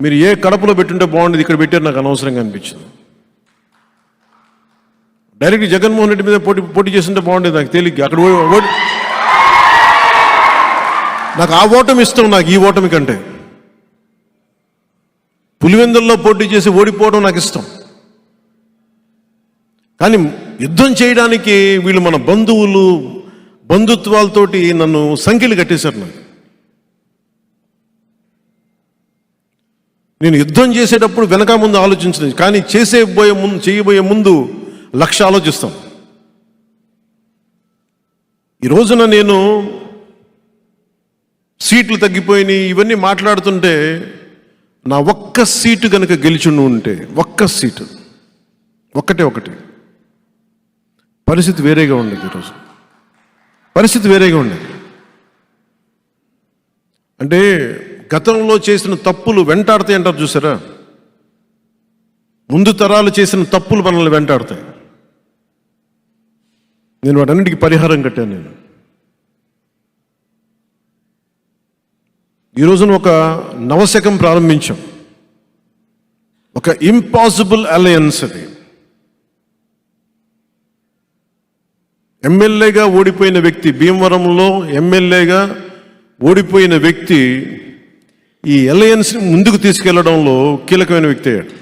మీరు ఏ కడపలో పెట్టుంటే బాగుండేది ఇక్కడ పెట్టారు నాకు అనవసరంగా అనిపించింది. డైరెక్ట్ జగన్మోహన్ రెడ్డి మీద పోటీ పోటీ చేస్తుంటే బాగుండేది నాకు తేలిగ్గా అక్కడ ఓటు నాకు ఆ ఓటమి ఇష్టం నాకు ఈ ఓటమి కంటే. పులివెందుల్లో పోటీ చేసి ఓడిపోవడం నాకు ఇష్టం. కానీ యుద్ధం చేయడానికి వీళ్ళు మన బంధువులు బంధుత్వాలతోటి నన్ను సంఖ్యలు కట్టేశారు నాకు నేను యుద్ధం చేసేటప్పుడు వెనక ముందు ఆలోచించలేదు కానీ చేసే పోయే ముందు చేయబోయే ముందు లక్ష ఆలోచిస్తాం. ఈ రోజున నేను సీట్లు తగ్గిపోయినాయి ఇవన్నీ మాట్లాడుతుంటే నా ఒక్క సీటు కనుక గెలిచిండు ఉంటే ఒక్క సీటు ఒక్కటే ఒకటి. పరిస్థితి వేరేగా ఉండేది ఈరోజు పరిస్థితి వేరేగా ఉండేది. అంటే గతంలో చేసిన తప్పులు వెంటాడతాయి అంటారు చూసారా? ముందు తరాలు చేసిన తప్పులు మనల్ని వెంటాడతాయి. నేను వాటన్నిటికీ పరిహారం కట్టాను నేను. ఈ రోజున ఒక నవశకం ప్రారంభించాం. ఒక ఇంపాసిబుల్ అలయన్స్ అది. ఎమ్మెల్యేగా ఓడిపోయిన వ్యక్తి భీమవరంలో ఎమ్మెల్యేగా ఓడిపోయిన వ్యక్తి ఈ అలయన్స్ ముందుకు తీసుకెళ్ళడంలో కీలకమైన వ్యక్తి అయ్యాడు.